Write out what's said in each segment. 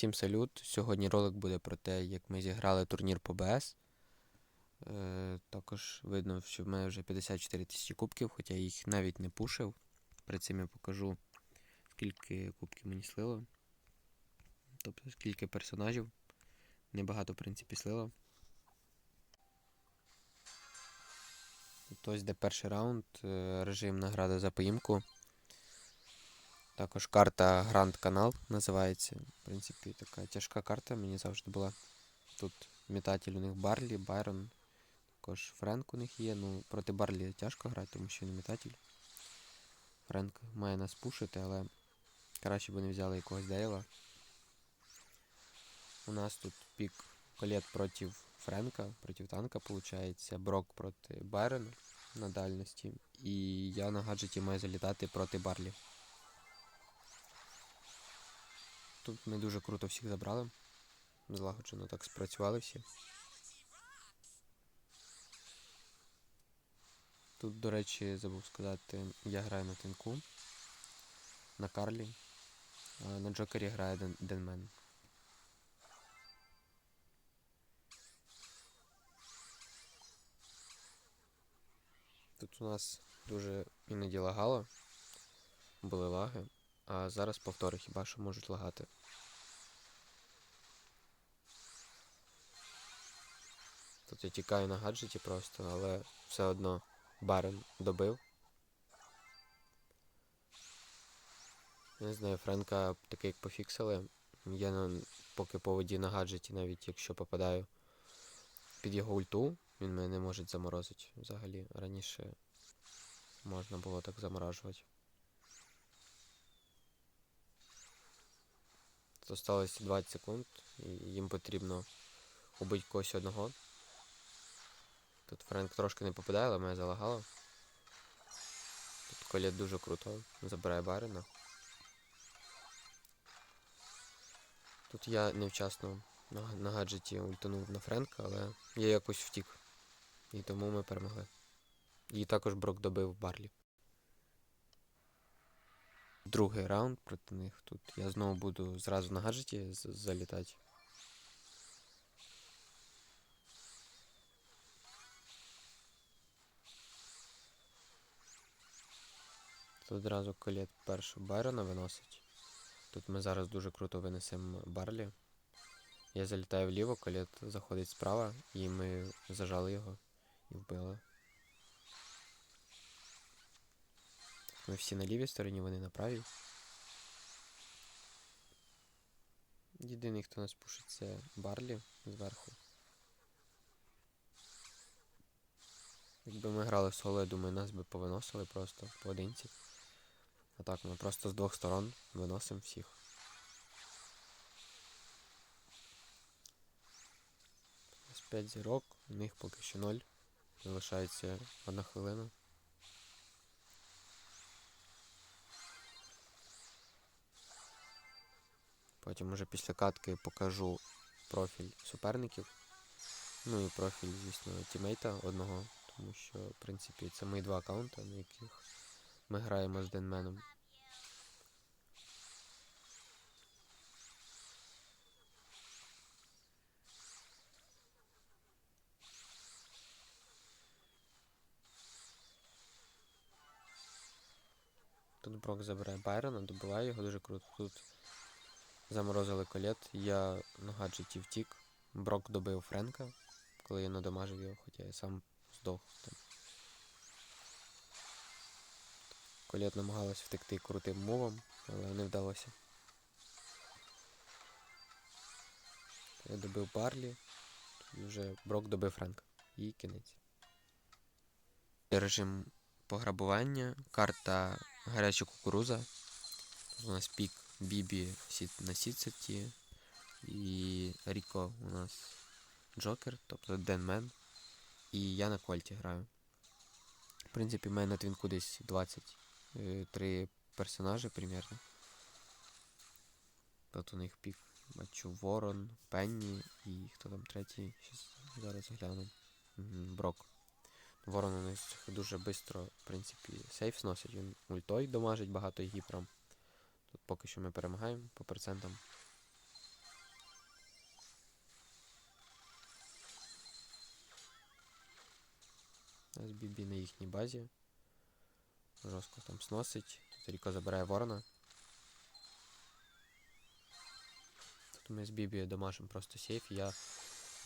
Всім салют. Сьогодні ролик буде про те, як ми зіграли турнір по БС. Е, також видно, що в мене вже 54 тисячі кубків, хоча я їх навіть не пушив. Перед цим я покажу, скільки кубків мені слило. Тобто скільки персонажів. Небагато, в принципі, слило. Ось де перший раунд, е, режим награда за поїмку. Також карта Гранд Канал називається. В принципі, така тяжка карта мені завжди була. Тут метатель у них Барлі, Байрон. Також Френк у них є. Ну, проти Барлі тяжко грати, тому що він метатель. Френк має нас пушити, але краще б вони взяли якогось Дейла. У нас тут пік колет проти Френка, проти танка, виходить. Брок проти Байрона на дальності. І я на гаджеті маю залітати проти Барлі. Тут ми дуже круто всіх забрали. Злагоджено так спрацювали всі. Тут, до речі, забув сказати, я граю на тинку, на Карлі, на Джокері грає Ден Денмен. Тут у нас дуже іноді лагало, були лаги. А зараз повтори хіба що можуть лагати. Тут я тікаю на гаджеті просто, але все одно барен добив. Не знаю, Френка таке як пофіксили. Я на, поки по воді на гаджеті, навіть якщо попадаю під його ульту, він мене не може заморозити взагалі. Раніше можна було так заморажувати. Осталось 20 секунд, і їм потрібно убити когось одного. Тут Френк трошки не попадає, але мене залагало. Тут колет дуже круто, забирає барина. Тут я невчасно на гаджеті ультанув на Френка, але я якось втік. І тому ми перемогли. І також Брок добив Барлі. Другий раунд проти них. Тут я знову буду зразу на гаджеті залітати. Тут одразу колет першу Байрона виносить. Тут ми зараз дуже круто винесемо Барлі. Я залітаю вліво, колет заходить справа, і ми зажали його і вбили. Ми всі на лівій стороні, вони на правій. Єдиний, хто нас пушить, це Барлі зверху. Якби ми грали в соло, я думаю, нас би повиносили просто поодинці. А так, ми просто з двох сторон виносимо всіх. З 5 зірок, у них поки що 0. Залишається одна хвилина. Потім уже після катки покажу профіль суперників. Ну і профіль, звісно, тімейта одного, тому що, в принципі, це мої два аккаунти, на яких ми граємо з Денменом. Тут Брок забирає Байрона, добиває його дуже круто. Тут Заморозили колет, я на гаджеті втік. Брок добив Френка, коли я надамажив його, хоча я сам здох там. Колет намагалась втекти крутим мовом, але не вдалося. Я добив Барлі, і вже Брок добив Френка. І кінець. Режим пограбування, карта гаряча кукуруза. Тут у нас пік Бібі на Сіцеті і Ріко у нас Джокер, тобто Денмен. І я на Кольті граю. В принципі, в мене на твінку десь 23 персонажі примерно. Тут у них пік. Бачу Ворон, Пенні і хто там третій? Щас зараз гляну. Брок. Ворон у них дуже швидко, в принципі, сейф сносить. Він ультой домажить багато гіпром. Тут поки що ми перемагаємо по процентам. У нас бібі на їхній базі. Жорстко там сносить. Тут Ріко забирає ворона. Тут ми з бібі домашим просто сейф. Я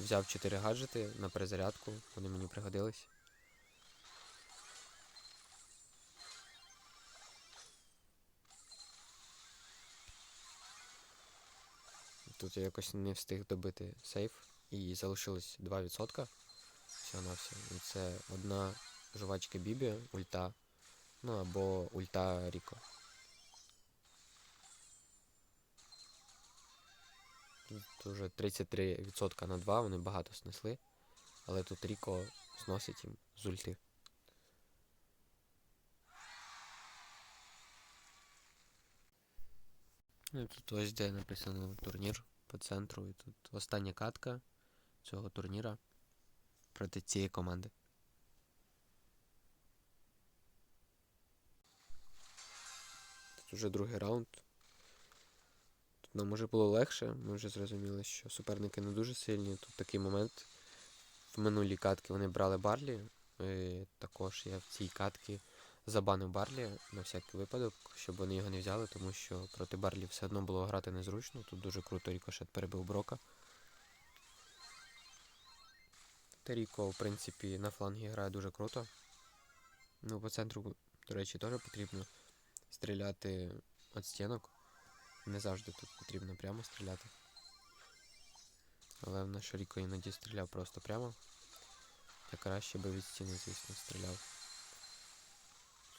взяв 4 гаджети на перезарядку, вони мені пригодились. Тут я якось не встиг добити сейф і залишилось 2%. Все на все. І це одна жувачка Бібі, ульта. Ну або ульта Ріко. Тут вже 33% на 2, вони багато снесли. Але тут Ріко зносить їм з ульти. Ну, тут ось де написано турнір по центру. І тут остання катка цього турніра проти цієї команди. Тут вже другий раунд. Тут нам уже було легше, ми вже зрозуміли, що суперники не дуже сильні. Тут такий момент. В минулій катки вони брали Барлі. І також я в цій катці забанив Барлі на всякий випадок, щоб вони його не взяли, тому що проти Барлі все одно було грати незручно. Тут дуже круто Рікошет перебив Брока. Та Ріко, в принципі, на флангі грає дуже круто. Ну, по центру, до речі, теж потрібно стріляти від стінок. Не завжди тут потрібно прямо стріляти. Але в наш Ріко іноді стріляв просто прямо. Та краще би від стіни, звісно, стріляв.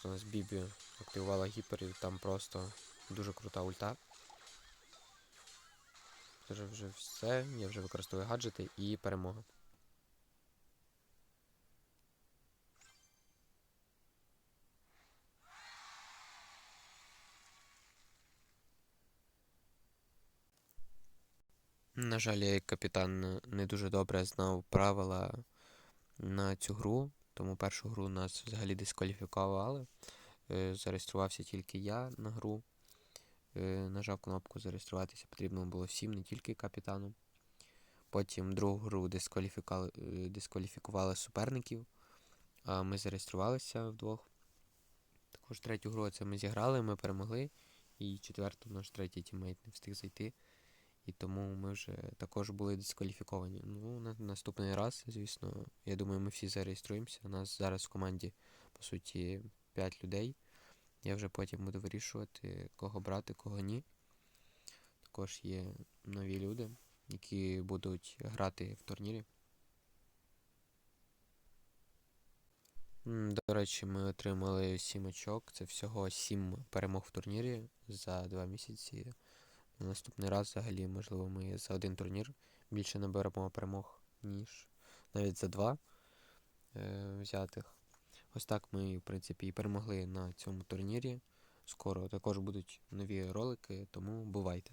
У нас Бібі активувала гіпер і там просто дуже крута ульта. Це вже все, я вже використовую гаджети і перемога. На жаль, я як капітан не дуже добре знав правила на цю гру, тому першу гру нас взагалі дискваліфікували. Е, Зареєструвався тільки я на гру. Е, Нажав кнопку зареєструватися потрібно було всім, не тільки капітану. Потім другу гру дискваліфікували, е, дискваліфікували суперників, а ми зареєструвалися вдвох. Також третю гру це ми зіграли, ми перемогли. І четверту наш третій тіммейт не встиг зайти. І тому ми вже також були дискваліфіковані. Ну, на наступний раз, звісно, я думаю, ми всі зареєструємося. У нас зараз в команді, по суті, 5 людей. Я вже потім буду вирішувати, кого брати, кого ні. Також є нові люди, які будуть грати в турнірі. До речі, ми отримали 7 очок. Це всього 7 перемог в турнірі за 2 місяці. На наступний раз взагалі, можливо, ми за один турнір більше наберемо перемог, ніж навіть за два е, взятих. Ось так ми, в принципі, і перемогли на цьому турнірі. Скоро також будуть нові ролики, тому бувайте.